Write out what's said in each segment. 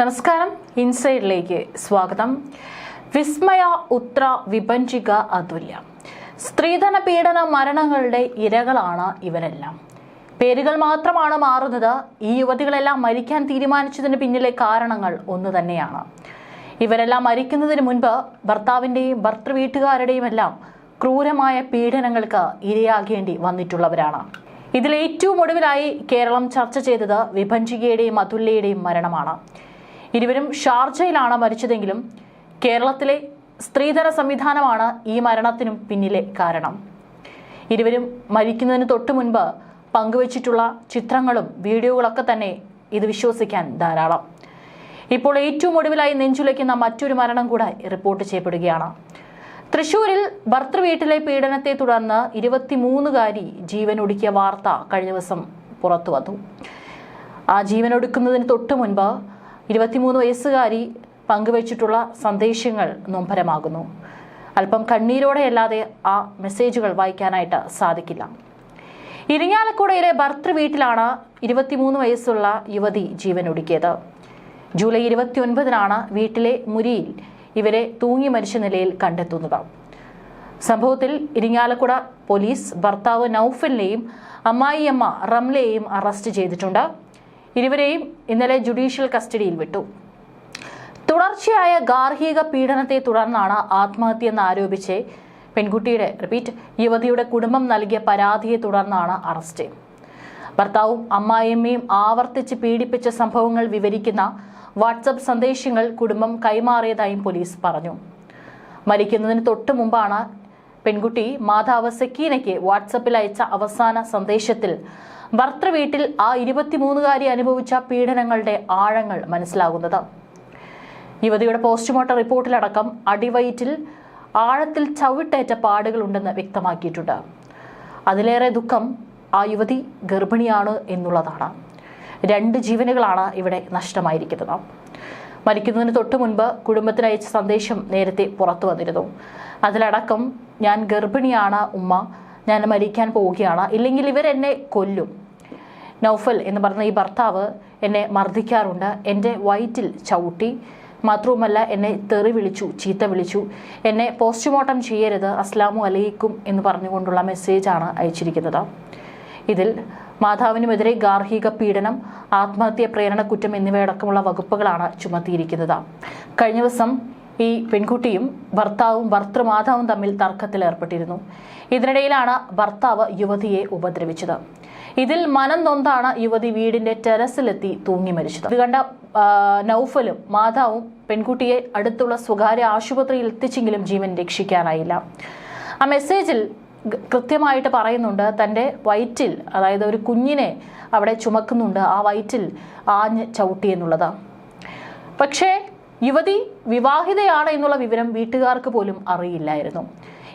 നമസ്കാരം. ഇൻസൈഡിലേക്ക് സ്വാഗതം. വിസ്മയ ഉത്ര വിഭഞ്ചിക അതുല്യ. സ്ത്രീധന പീഡന മരണങ്ങളുടെ ഇരകളാണ് ഇവരെല്ലാം. പേരുകൾ മാത്രമാണ് മാറുന്നത്. ഈ യുവതികളെല്ലാം മരിക്കാൻ തീരുമാനിച്ചതിന് പിന്നിലെ കാരണങ്ങൾ ഒന്ന് തന്നെയാണ്. ഇവരെല്ലാം മരിക്കുന്നതിന് മുൻപ് ഭർത്താവിന്റെയും ഭർത്തൃ വീട്ടുകാരുടെയും എല്ലാം ക്രൂരമായ പീഡനങ്ങൾക്ക് ഇരയാകേണ്ടി വന്നിട്ടുള്ളവരാണ്. ഇതിൽ ഏറ്റവും ഒടുവിലായി കേരളം ചർച്ച ചെയ്തത് വിഭഞ്ചികയുടെയും അതുല്യയുടെയും മരണമാണ്. ഇരുവരും ഷാർജയിലാണ് മരിച്ചതെങ്കിലും കേരളത്തിലെ സ്ത്രീധന സംവിധാനമാണ് ഈ മരണത്തിനും പിന്നിലെ കാരണം. ഇരുവരും മരിക്കുന്നതിന് തൊട്ടു മുൻപ് പങ്കുവച്ചിട്ടുള്ള ചിത്രങ്ങളും വീഡിയോകളൊക്കെ തന്നെ ഇത് വിശ്വസിക്കാൻ ധാരാളം. ഇപ്പോൾ ഏറ്റവും ഒടുവിലായി നെഞ്ചുലയ്ക്കുന്ന മറ്റൊരു മരണം കൂടെ റിപ്പോർട്ട് ചെയ്യപ്പെടുകയാണ്. തൃശൂരിൽ ഭർത്തൃവീട്ടിലെ പീഡനത്തെ തുടർന്ന് ഇരുപത്തിമൂന്നുകാരി ജീവനൊടുക്കിയ വാർത്ത കഴിഞ്ഞ ദിവസം പുറത്തു വന്നു. ആ ജീവനൊടുക്കുന്നതിന് തൊട്ടു മുൻപ് ഇരുപത്തിമൂന്ന് വയസ്സുകാരി പങ്കുവച്ചിട്ടുള്ള സന്ദേശങ്ങൾ നൊമ്പരമാകുന്നു. അല്പം കണ്ണീരോടെയല്ലാതെ ആ മെസ്സേജുകൾ വായിക്കാനായിട്ട് സാധിക്കില്ല. ഇരിങ്ങാലക്കുടയിലെ ഭർത്തൃ വീട്ടിലാണ് ഇരുപത്തിമൂന്ന് വയസ്സുള്ള യുവതി ജീവനൊടുക്കിയത്. ജൂലൈ ഇരുപത്തിയൊൻപതിനാണ് വീട്ടിലെ മുരിയിൽ ഇവരെ തൂങ്ങി മരിച്ച നിലയിൽ കണ്ടെത്തുന്നത്. സംഭവത്തിൽ ഇരിങ്ങാലക്കുട പോലീസ് ഭർത്താവ് നൌഫലിനെയും അമ്മായിയമ്മ റംലയെയും അറസ്റ്റ് ചെയ്തിട്ടുണ്ട്. ഇരുവരെയും ഇന്നലെ ജുഡീഷ്യൽ കസ്റ്റഡിയിൽ വിട്ടു. തുടർച്ചയായ ഗാർഹിക പീഡനത്തെ തുടർന്നാണ് ആത്മഹത്യയെന്ന് ആരോപിച്ച് പെൺകുട്ടിയുടെ റിപ്പീറ്റ് യുവതിയുടെ കുടുംബം നൽകിയ പരാതിയെ തുടർന്നാണ് അറസ്റ്റ്. ഭർത്താവും അമ്മായിയമ്മയും ആവർത്തിച്ച് പീഡിപ്പിച്ച സംഭവങ്ങൾ വിവരിക്കുന്ന വാട്സപ്പ് സന്ദേശങ്ങൾ കുടുംബം കൈമാറിയതായും പോലീസ് പറഞ്ഞു. മരിക്കുന്നതിന് തൊട്ടു മുമ്പാണ് പെൺകുട്ടി മാതാവ് സക്കീനയ്ക്ക് വാട്സപ്പിൽ അയച്ച അവസാന സന്ദേശത്തിൽ ഭർത്തൃ വീട്ടിൽ ആ ഇരുപത്തിമൂന്നുകാരി അനുഭവിച്ച പീഡനങ്ങളുടെ ആഴങ്ങൾ മനസ്സിലാകുന്നത്. യുവതിയുടെ പോസ്റ്റ്മോർട്ടം റിപ്പോർട്ടിലടക്കം അടിവയറ്റിൽ ആഴത്തിൽ ചവിട്ടേറ്റ പാടുകളുണ്ടെന്ന് വ്യക്തമാക്കിയിട്ടുണ്ട്. അതിലേറെ ദുഃഖം ആ യുവതി ഗർഭിണിയാണ് എന്നുള്ളതാണ്. രണ്ട് ജീവനുകളാണ് ഇവിടെ നഷ്ടമായിരിക്കുന്നത്. മരിക്കുന്നതിന് തൊട്ടു മുൻപ് കുടുംബത്തിന് അയച്ച സന്ദേശം നേരത്തെ പുറത്തു വന്നിരുന്നു. അതിലടക്കം ഞാൻ ഗർഭിണിയാണ് ഉമ്മ ഞാൻ മരിക്കാൻ പോവുകയാണ്. ഇല്ലെങ്കിൽ ഇവരെന്നെ കൊല്ലും. നൗഫൽ എന്ന് പറഞ്ഞ ഈ ഭർത്താവ് എന്നെ മർദ്ദിക്കാറുണ്ട്. എന്റെ വയറ്റിൽ ചവിട്ടി. മാത്രവുമല്ല എന്നെ തെറി വിളിച്ചു ചീത്ത വിളിച്ചു. എന്നെ പോസ്റ്റ്മോർട്ടം ചെയ്യരുത് അസ്ലാമു അലൈക്കും എന്ന് പറഞ്ഞുകൊണ്ടുള്ള മെസ്സേജാണ് അയച്ചിരിക്കുന്നത്. ഇതിൽ മാതാവിനുമെതിരെ ഗാർഹിക പീഡനം ആത്മഹത്യ പ്രേരണ കുറ്റം എന്നിവയടക്കമുള്ള വകുപ്പുകളാണ് ചുമത്തിയിരിക്കുന്നത്. കഴിഞ്ഞ ദിവസം ഈ പെൺകുട്ടിയും ഭർത്താവും ഭർത്തൃമാതാവും തമ്മിൽ തർക്കത്തിലേർപ്പെട്ടിരുന്നു. ഇതിനിടയിലാണ് ഭർത്താവ് യുവതിയെ ഉപദ്രവിച്ചത്. ഇതിൽ മനം നൊന്താണ് യുവതി വീടിന്റെ ടെറസിലെത്തി തൂങ്ങി മരിച്ചത്. ഇത് കണ്ട നൌഫലും മാതാവും പെൺകുട്ടിയെ അടുത്തുള്ള സ്വകാര്യ ആശുപത്രിയിൽ എത്തിച്ചെങ്കിലും ജീവൻ രക്ഷിക്കാനായില്ല. ആ മെസ്സേജിൽ കൃത്യമായിട്ട് പറയുന്നുണ്ട് തന്റെ വയറ്റിൽ അതായത് ഒരു കുഞ്ഞിനെ അവിടെ ചുമക്കുന്നുണ്ട് ആ വയറ്റിൽ ആഞ്ഞ് ചവിട്ടി എന്നുള്ളത്. പക്ഷേ യുവതി വിവാഹിതയാണ് എന്നുള്ള വിവരം വീട്ടുകാർക്ക് പോലും അറിയില്ലായിരുന്നു.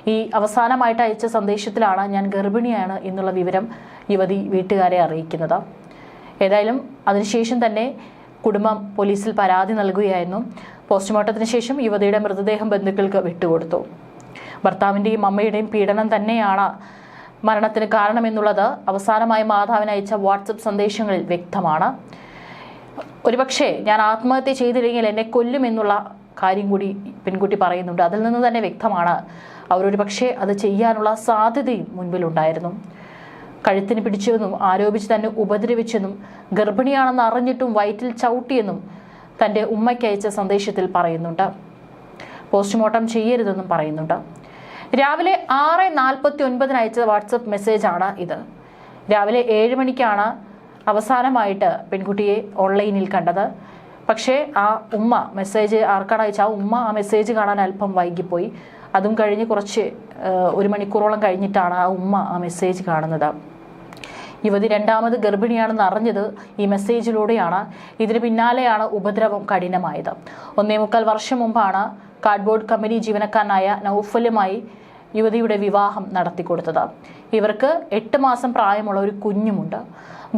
ഈ അവസാനമായിട്ട് അയച്ച സന്ദേശത്തിലാണ് ഞാൻ ഗർഭിണിയാണ് എന്നുള്ള വിവരം യുവതി വീട്ടുകാരെ അറിയിക്കുന്നത്. ഏതായാലും അതിനുശേഷം തന്നെ കുടുംബം പോലീസിൽ പരാതി നൽകുകയായിരുന്നു. പോസ്റ്റ്മോർട്ടത്തിന് ശേഷം യുവതിയുടെ മൃതദേഹം ബന്ധുക്കൾക്ക് വിട്ടുകൊടുത്തു. ഭർത്താവിന്റെയും അമ്മയുടെയും പീഡനം തന്നെയാണ് മരണത്തിന് കാരണമെന്നുള്ളത് അവസാനമായി മാതാവിന് അയച്ച വാട്സപ്പ് സന്ദേശങ്ങളിൽ വ്യക്തമാണ്. ഒരുപക്ഷെ ഞാൻ ആത്മഹത്യ ചെയ്തില്ലെങ്കിൽ എന്നെ കൊല്ലുമെന്നുള്ള കാര്യം കൂടി പെൺകുട്ടി പറയുന്നുണ്ട്. അതിൽ നിന്ന് തന്നെ വ്യക്തമാണ്. അവരൊരു പക്ഷേ അത് ചെയ്യാനുള്ള സാധ്യതയും മുൻപിലുണ്ടായിരുന്നു. കഴുത്തിന് പിടിച്ചുവെന്നും ആരോപിച്ച് തന്നെ ഉപദ്രവിച്ചെന്നും ഗർഭിണിയാണെന്ന് അറിഞ്ഞിട്ടും വയറ്റിൽ ചവിട്ടിയെന്നും തന്റെ ഉമ്മയ്ക്ക് അയച്ച സന്ദേശത്തിൽ പറയുന്നുണ്ട്. പോസ്റ്റ്മോർട്ടം ചെയ്യരുതെന്നും പറയുന്നുണ്ട്. രാവിലെ ആറ് നാൽപ്പത്തി ഒൻപതിന് അയച്ച വാട്സപ്പ് മെസ്സേജാണ് ഇത്. രാവിലെ ഏഴ് മണിക്കാണ് അവസാനമായിട്ട് പെൺകുട്ടിയെ ഓൺലൈനിൽ കണ്ടത്. പക്ഷേ ആ ഉമ്മ മെസ്സേജ് ആർക്കാണ് അയച്ച ആ ഉമ്മ ആ മെസ്സേജ് കാണാൻ അല്പം വൈകിപ്പോയി. അതും കഴിഞ്ഞ് കുറച്ച് ഒരു മണിക്കൂറോളം കഴിഞ്ഞിട്ടാണ് ആ ഉമ്മ ആ മെസ്സേജ് കാണുന്നത്. യുവതി രണ്ടാമത് ഗർഭിണിയാണെന്ന് അറിഞ്ഞത് ഈ മെസ്സേജിലൂടെയാണ്. ഇതിന് പിന്നാലെയാണ് ഉപദ്രവം കഠിനമായത്. ഒന്നേ മുക്കാൽ വർഷം മുമ്പാണ് കാർഡ്ബോർഡ് കമ്പനി ജീവനക്കാരനായ നൌഫലുമായി യുവതിയുടെ വിവാഹം നടത്തി കൊടുത്തത് ഇവർക്ക് എട്ട് മാസം പ്രായമുള്ള ഒരു കുഞ്ഞുമുണ്ട്.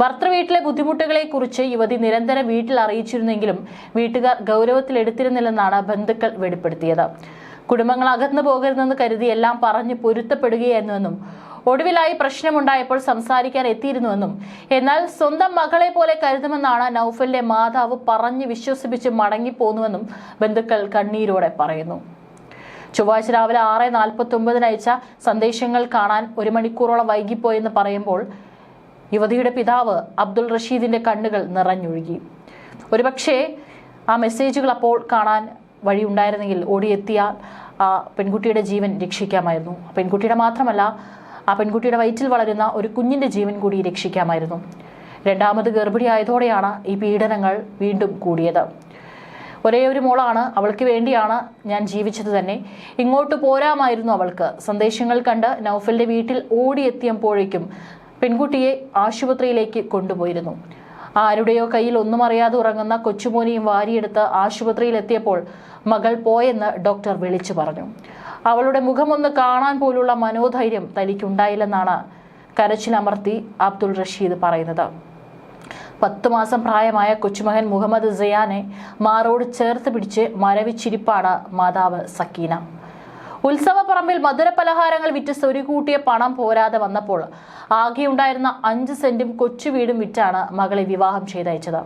ഭർത്തൃ വീട്ടിലെ ബുദ്ധിമുട്ടുകളെ കുറിച്ച് യുവതി നിരന്തരം വീട്ടിൽ അറിയിച്ചിരുന്നെങ്കിലും വീട്ടുകാർ ഗൗരവത്തിലെടുത്തിരുന്നില്ലെന്നാണ് ബന്ധുക്കൾ വെളിപ്പെടുത്തിയത്. കുടുംബങ്ങൾ അകന്നു പോകരുതെന്ന് കരുതി എല്ലാം പറഞ്ഞ് പൊരുത്തപ്പെടുകയായിരുന്നുവെന്നും ഒടുവിലായി പ്രശ്നമുണ്ടായപ്പോൾ സംസാരിക്കാൻ എത്തിയിരുന്നുവെന്നും എന്നാൽ സ്വന്തം മകളെ പോലെ കരുതുമെന്നാണ് നൌഫലിന്റെ മാതാവ് പറഞ്ഞ് വിശ്വസിപ്പിച്ച് മടങ്ങിപ്പോന്നുവെന്നും ബന്ധുക്കൾ കണ്ണീരോടെ പറയുന്നു. ചൊവ്വാഴ്ച രാവിലെ ആറ് നാൽപ്പത്തി ഒമ്പതിന് അയച്ച സന്ദേശങ്ങൾ കാണാൻ ഒരു മണിക്കൂറോളം വൈകിപ്പോയെന്ന് പറയുമ്പോൾ യുവതിയുടെ പിതാവ് അബ്ദുൾ റഷീദിന്റെ കണ്ണുകൾ നിറഞ്ഞൊഴുകി. ഒരുപക്ഷേ ആ മെസ്സേജുകൾ അപ്പോൾ കാണാൻ വഴിയുണ്ടായിരുന്നെങ്കിൽ ഓടിയെത്തിയാൽ ആ പെൺകുട്ടിയുടെ ജീവൻ രക്ഷിക്കാമായിരുന്നു. പെൺകുട്ടിയുടെ മാത്രമല്ല ആ പെൺകുട്ടിയുടെ വയറ്റിൽ വളരുന്ന ഒരു കുഞ്ഞിന്റെ ജീവൻ കൂടി രക്ഷിക്കാമായിരുന്നു. രണ്ടാമത് ഗർഭിണിയായതോടെയാണ് ഈ പീഡനങ്ങൾ വീണ്ടും കൂടിയത്. ഒരേ ഒരു മോളാണ് അവൾക്ക് വേണ്ടിയാണ് ഞാൻ ജീവിച്ചത് തന്നെ. ഇങ്ങോട്ട് പോരാമായിരുന്നു അവൾക്ക്. സന്ദേശങ്ങൾ കണ്ട് നൗഫലിന്റെ വീട്ടിൽ ഓടിയെത്തിയപ്പോഴേക്കും പെൺകുട്ടിയെ ആശുപത്രിയിലേക്ക് കൊണ്ടുപോയിരുന്നു. ആരുടെയോ കയ്യിൽ ഒന്നും അറിയാതെ ഉറങ്ങുന്ന കൊച്ചുമോനെയും വാരിയെടുത്ത് ആശുപത്രിയിലെത്തിയപ്പോൾ മകൾ പോയെന്ന് ഡോക്ടർ വിളിച്ചു പറഞ്ഞു. അവളുടെ മുഖമൊന്ന് കാണാൻ പോലുള്ള മനോധൈര്യം തനിക്കുണ്ടായില്ലെന്നാണ് കരച്ചിലമർത്തി അബ്ദുൾ റഷീദ് പറയുന്നത്. പത്തു മാസം പ്രായമായ കൊച്ചുമകൻ മുഹമ്മദ് സയാനെ മാറോട് ചേർത്ത് പിടിച്ച് മരവിച്ചിരിപ്പാണ് മാതാവ് സക്കീന. ഉത്സവപ്പറമ്പിൽ മധുരപലഹാരങ്ങൾ വിറ്റ് സ്വരുകൂട്ടിയ പണം പോരാതെ വന്നപ്പോൾ ആകെയുണ്ടായിരുന്ന അഞ്ച് സെന്റും കൊച്ചു വീടും വിറ്റാണ് മകളെ വിവാഹം ചെയ്തയച്ചത്.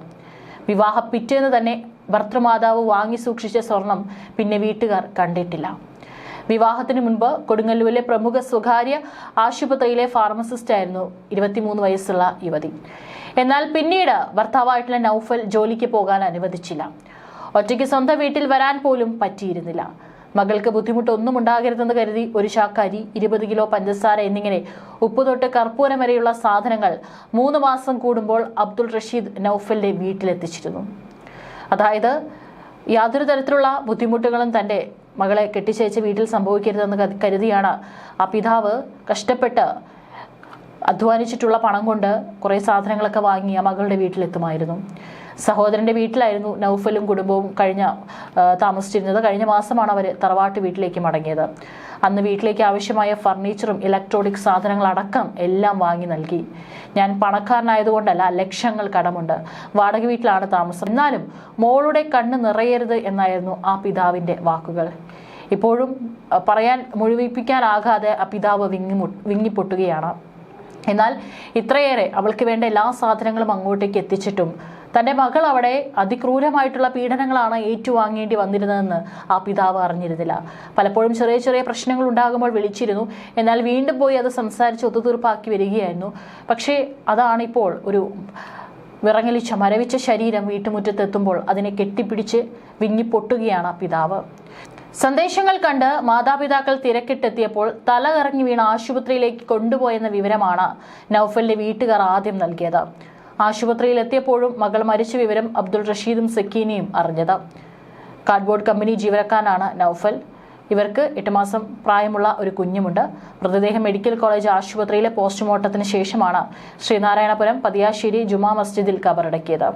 വിവാഹ പിറ്റേന്ന് തന്നെ ഭർത്തൃമാതാവ് വാങ്ങി സൂക്ഷിച്ച സ്വർണം പിന്നെ വീട്ടുകാർ കണ്ടിട്ടില്ല. വിവാഹത്തിന് മുൻപ് കൊടുങ്ങല്ലൂരിലെ പ്രമുഖ സ്വകാര്യ ആശുപത്രിയിലെ ഫാർമസിസ്റ്റ് ആയിരുന്നു ഇരുപത്തിമൂന്ന് വയസ്സുള്ള യുവതി. എന്നാൽ പിന്നീട് ഭർത്താവായിട്ടുള്ള നൌഫൽ ജോലിക്ക് പോകാൻ അനുവദിച്ചില്ല. ഒറ്റയ്ക്ക് സ്വന്തം വീട്ടിൽ വരാൻ പോലും പറ്റിയിരുന്നില്ല. മകൾക്ക് ബുദ്ധിമുട്ടൊന്നും ഉണ്ടാകരുതെന്ന് കരുതി ഒരു ചാക്കരി ഇരുപത് കിലോ പഞ്ചസാര എന്നിങ്ങനെ ഉപ്പ് തൊട്ട് കർപ്പൂരം വരെയുള്ള സാധനങ്ങൾ മൂന്ന് മാസം കൂടുമ്പോൾ അബ്ദുൾ റഷീദ് നൌഫലിന്റെ വീട്ടിലെത്തിച്ചിരുന്നു. അതായത് യാതൊരു തരത്തിലുള്ള ബുദ്ധിമുട്ടുകളും തന്റെ മകളെ കെട്ടിച്ചയച്ച് വീട്ടിൽ സംഭവിക്കരുതെന്ന് കരുതി- കരുതിയാണ് ആ പിതാവ് കഷ്ടപ്പെട്ട് അധ്വാനിച്ചിട്ടുള്ള പണം കൊണ്ട് കുറേ സാധനങ്ങളൊക്കെ വാങ്ങി ആ മകളുടെ വീട്ടിലെത്തുമായിരുന്നു. സഹോദരന്റെ വീട്ടിലായിരുന്നു നൗഫലും കുടുംബവും കഴിഞ്ഞ താമസിച്ചിരുന്നത്. കഴിഞ്ഞ മാസമാണ് അവർ തറവാട്ട് വീട്ടിലേക്ക് മടങ്ങിയത്. അന്ന് വീട്ടിലേക്ക് ആവശ്യമായ ഫർണിച്ചറും ഇലക്ട്രോണിക് സാധനങ്ങളടക്കം എല്ലാം വാങ്ങി നൽകി. ഞാൻ പണക്കാരനായതുകൊണ്ടല്ല ലക്ഷങ്ങൾ കടമുണ്ട്. വാടക വീട്ടിലാണ് താമസം. എന്നാലും മോളുടെ കണ്ണ് നിറയരുത് എന്നായിരുന്നു ആ പിതാവിന്റെ വാക്കുകൾ. ഇപ്പോഴും പറയാൻ മുഴുവിപ്പിക്കാനാകാതെ ആ പിതാവ് വിങ്ങി വിങ്ങിപ്പൊട്ടുകയാണ്. എന്നാൽ ഇത്രയേറെ അവൾക്ക് വേണ്ട എല്ലാ സാധനങ്ങളും അങ്ങോട്ടേക്ക് എത്തിച്ചിട്ടും തന്റെ മകൾ അവിടെ അതിക്രൂരമായിട്ടുള്ള പീഡനങ്ങളാണ് ഏറ്റുവാങ്ങേണ്ടി വന്നിരുന്നതെന്ന് ആ പിതാവ് അറിഞ്ഞിരുന്നില്ല. പലപ്പോഴും ചെറിയ ചെറിയ പ്രശ്നങ്ങൾ ഉണ്ടാകുമ്പോൾ വിളിച്ചിരുന്നു. എന്നാൽ വീണ്ടും പോയി അത് സംസാരിച്ച് ഒത്തുതീർപ്പാക്കി വരികയായിരുന്നു. പക്ഷേ അതാണിപ്പോൾ ഒരു വിറങ്ങലിച്ച മരവിച്ച ശരീരം വീട്ടുമുറ്റത്തെത്തുമ്പോൾ അതിനെ കെട്ടിപ്പിടിച്ച് വിങ്ങിപ്പൊട്ടുകയാണ് ആ പിതാവ്. സന്ദേശങ്ങൾ കണ്ട് മാതാപിതാക്കൾ തിരക്കിട്ടെത്തിയപ്പോൾ തല കറങ്ങി വീണ ആശുപത്രിയിലേക്ക് കൊണ്ടുപോയെന്ന വിവരമാണ് നൌഫലിന്റെ വീട്ടുകാർ ആദ്യം നൽകിയത്. ആശുപത്രിയിൽ എത്തിയപ്പോഴും മകൾ മരിച്ച വിവരം അബ്ദുൾ റഷീദും സക്കീനയും അറിഞ്ഞത്. കാർഡ്ബോർഡ് കമ്പനി ജീവനക്കാരനാണ് നൌഫൽ. ഇവർക്ക് എട്ട് മാസം പ്രായമുള്ള ഒരു കുഞ്ഞുമുണ്ട്. മൃതദേഹം മെഡിക്കൽ കോളേജ് ആശുപത്രിയിലെ പോസ്റ്റ്മോർട്ടത്തിന് ശേഷമാണ് ശ്രീനാരായണപുരം പതിയാശ്ശേരി ജുമാ മസ്ജിദിൽ കബറടക്കിയത്.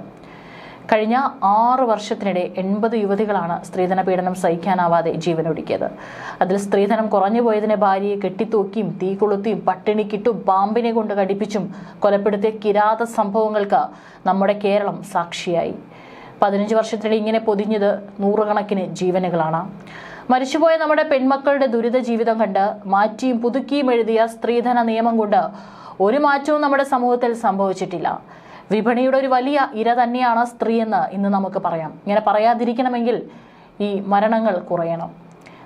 കഴിഞ്ഞ ആറ് വർഷത്തിനിടെ എൺപത് യുവതികളാണ് സ്ത്രീധന പീഡനം സഹിക്കാനാവാതെ ജീവനൊടുക്കിയത്. അതിൽ സ്ത്രീധനം കുറഞ്ഞു പോയതിനെ ഭാര്യയെ കെട്ടിത്തൂക്കിയും തീ കൊളുത്തിയും പട്ടിണിക്കിട്ടും പാമ്പിനെ കൊണ്ട് കടിപ്പിച്ചും കൊലപ്പെടുത്തിയ കിരാത സംഭവങ്ങൾക്ക് നമ്മുടെ കേരളം സാക്ഷിയായി. പതിനഞ്ച് വർഷത്തിനിടെ ഇങ്ങനെ പൊതിഞ്ഞത് നൂറുകണക്കിന് ജീവനുകളാണ്. മരിച്ചുപോയ നമ്മുടെ പെൺമക്കളുടെ ദുരിത ജീവിതം കണ്ട് മാറ്റിയും പുതുക്കിയും എഴുതിയ സ്ത്രീധന നിയമം കൊണ്ട് ഒരു മാറ്റവും നമ്മുടെ സമൂഹത്തിൽ സംഭവിച്ചിട്ടില്ല. വിപണിയുടെ ഒരു വലിയ ഇര തന്നെയാണ് സ്ത്രീ എന്ന് ഇന്ന് നമുക്ക് പറയാം. ഇങ്ങനെ പറയാതിരിക്കണമെങ്കിൽ ഈ മരണങ്ങൾ കുറയണം.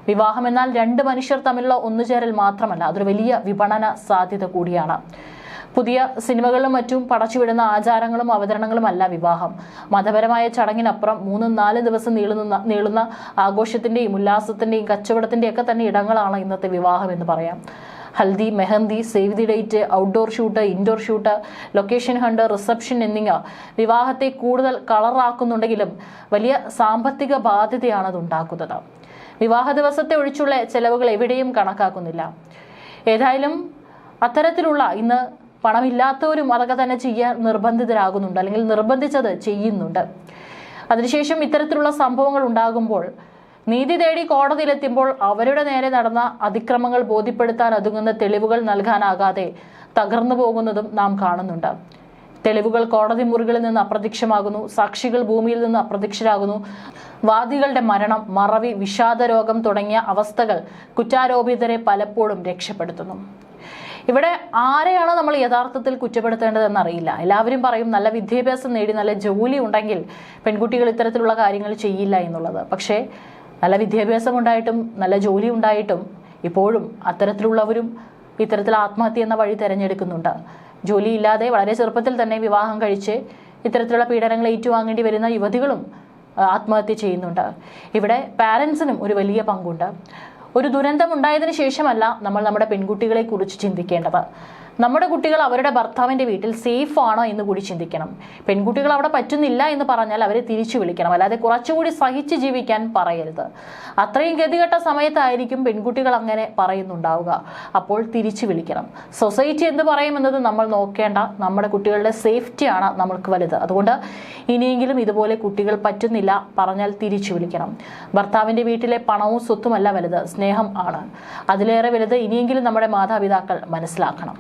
വിവാഹം എന്നാൽ രണ്ട് മനുഷ്യർ തമ്മിലുള്ള ഒന്നുചേരൽ മാത്രമല്ല അതൊരു വലിയ വിപണന സാധ്യത കൂടിയാണ്. പുതിയ സിനിമകളിലും മറ്റും പടച്ചുവിടുന്ന ആചാരങ്ങളും അവതരണങ്ങളും അല്ല വിവാഹം. മതപരമായ ചടങ്ങിനപ്പുറം മൂന്നും നാല് ദിവസം നീളുന്ന നീളുന്ന ആഘോഷത്തിന്റെയും ഉല്ലാസത്തിന്റെയും കച്ചവടത്തിന്റെയും ഒക്കെ തന്നെ ഇടങ്ങളാണ് ഇന്നത്തെ വിവാഹം എന്ന് പറയാം. Haldi mehndi save the date outdoor shoot indoor shoot location hunt reception എന്നിവ വിവാഹത്തെ കൂടുതൽ കളറാക്കുന്നുണ്ടെങ്കിലും വലിയ സാമ്പത്തിക ബാധ്യതയാണ് അത് ഉണ്ടാക്കുന്നത് വിവാഹ ദിവസത്തെ ഒഴിച്ചുള്ള ചെലവുകൾ എവിടെയും കണക്കാക്കുന്നില്ല. ഏതായാലും അത്തരത്തിലുള്ള ഇന്ന് പണമില്ലാത്തവരും അതൊക്കെ തന്നെ ചെയ്യാൻ നിർബന്ധിതരാകുന്നുണ്ട് അല്ലെങ്കിൽ നിർബന്ധിച്ചത് ചെയ്യുന്നുണ്ട്. അതിനുശേഷം ഇത്തരത്തിലുള്ള സംഭവങ്ങൾ ഉണ്ടാകുമ്പോൾ നീതി തേടി കോടതിയിലെത്തുമ്പോൾ അവരുടെ നേരെ നടന്ന അതിക്രമങ്ങൾ ബോധ്യപ്പെടുത്താൻ ഒതുങ്ങുന്ന തെളിവുകൾ നൽകാനാകാതെ തകർന്നു പോകുന്നതും നാം കാണുന്നുണ്ട്. തെളിവുകൾ കോടതി മുറികളിൽ നിന്ന് അപ്രത്യക്ഷമാകുന്നു. സാക്ഷികൾ ഭൂമിയിൽ നിന്ന് അപ്രത്യക്ഷരാകുന്നു. വാദികളുടെ മരണം മറവി വിഷാദരോഗം തുടങ്ങിയ അവസ്ഥകൾ കുറ്റാരോപിതരെ പലപ്പോഴും രക്ഷപ്പെടുത്തുന്നു. ഇവിടെ ആരെയാണ് നമ്മൾ യഥാർത്ഥത്തിൽ കുറ്റപ്പെടുത്തേണ്ടതെന്ന് അറിയില്ല എല്ലാവരും പറയും നല്ല വിദ്യാഭ്യാസം നേടി നല്ല ജോലി ഉണ്ടെങ്കിൽ പെൺകുട്ടികൾ ഇത്തരത്തിലുള്ള കാര്യങ്ങൾ ചെയ്യില്ല എന്നുള്ളത്. പക്ഷേ നല്ല വിദ്യാഭ്യാസം ഉണ്ടായിട്ടും നല്ല ജോലി ഉണ്ടായിട്ടും ഇപ്പോഴും അത്തരത്തിലുള്ളവരും ഇത്തരത്തിൽ ആത്മഹത്യ എന്ന വഴി തിരഞ്ഞെടുക്കുന്നുണ്ട്. ജോലിയില്ലാതെ വളരെ ചെറുപ്പത്തിൽ തന്നെ വിവാഹം കഴിച്ച് ഇത്തരത്തിലുള്ള പീഡനങ്ങൾ ഏറ്റുവാങ്ങേണ്ടി വരുന്ന യുവതികളും ആത്മഹത്യ ചെയ്യുന്നുണ്ട്. ഇവിടെ പാരൻസിനും ഒരു വലിയ പങ്കുണ്ട്. ഒരു ദുരന്തം ഉണ്ടായതിനു ശേഷമല്ല നമ്മൾ നമ്മുടെ പെൺകുട്ടികളെ കുറിച്ച് ചിന്തിക്കേണ്ടത്. നമ്മുടെ കുട്ടികൾ അവരുടെ ഭർത്താവിന്റെ വീട്ടിൽ സേഫ് ആണോ എന്ന് കൂടി ചിന്തിക്കണം. പെൺകുട്ടികൾ അവിടെ പറ്റുന്നില്ല എന്ന് പറഞ്ഞാൽ അവരെ തിരിച്ചു വിളിക്കണം. അല്ലാതെ കുറച്ചുകൂടി സഹിച്ച് ജീവിക്കാൻ പറയരുത്. അത്രയും ഗതികെട്ട സമയത്തായിരിക്കും പെൺകുട്ടികൾ അങ്ങനെ പറയുന്നുണ്ടാവുക. അപ്പോൾ തിരിച്ചു വിളിക്കണം. സൊസൈറ്റി എന്ത് പറയുമെന്നത് നമ്മൾ നോക്കേണ്ട. നമ്മുടെ കുട്ടികളുടെ സേഫ്റ്റിയാണ് നമ്മൾക്ക് വലുത്. അതുകൊണ്ട് ഇനിയെങ്കിലും ഇതുപോലെ കുട്ടികൾ പറ്റുന്നില്ല പറഞ്ഞാൽ തിരിച്ചു വിളിക്കണം. ഭർത്താവിന്റെ വീട്ടിലെ പണവും സ്വത്തുമല്ല വലുത്. സ്നേഹം ആണ്. അതിലേറെ വലുത് ഇനിയെങ്കിലും നമ്മുടെ മാതാപിതാക്കൾ മനസ്സിലാക്കണം.